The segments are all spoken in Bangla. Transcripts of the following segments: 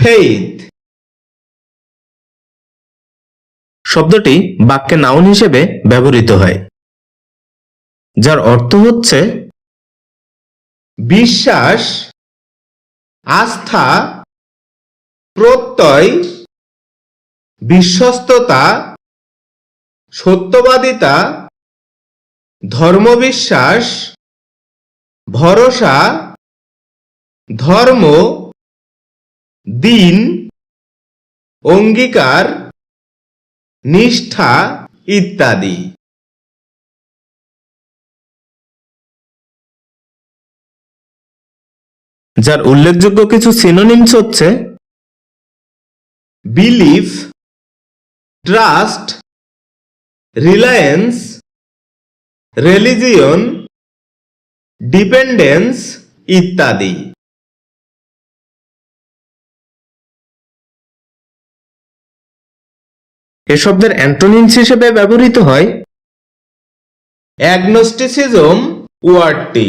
faith, শব্দটি বাক্যে নাউন হিসেবে ব্যবহৃত হয় যার অর্থ হচ্ছে বিশ্বাস আস্থা প্রত্যয় বিশ্বস্ততা সত্যবাদিতা ধর্মবিশ্বাস ভরসা ধর্ম দিন অঙ্গীকার নিষ্ঠা ইত্যাদি। যার উল্লেখযোগ্য কিছু সিনোনিমস হচ্ছে belief trust reliance religion dependence ইত্যাদি। এ শব্দের অ্যান্টোনিমস হিসেবে ব্যবহৃত হয় অ্যাগনোস্টিসিজম ওয়ার্ডটি।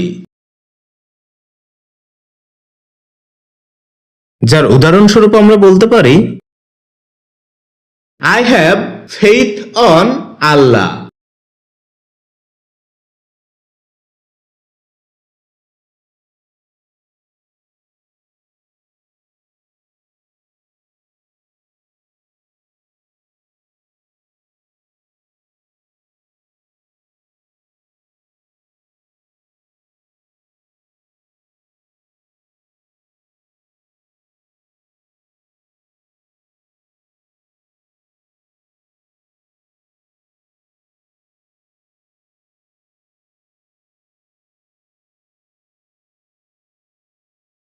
যার উদাহরণস্বরূপ আমরা বলতে পারি I have faith on Allah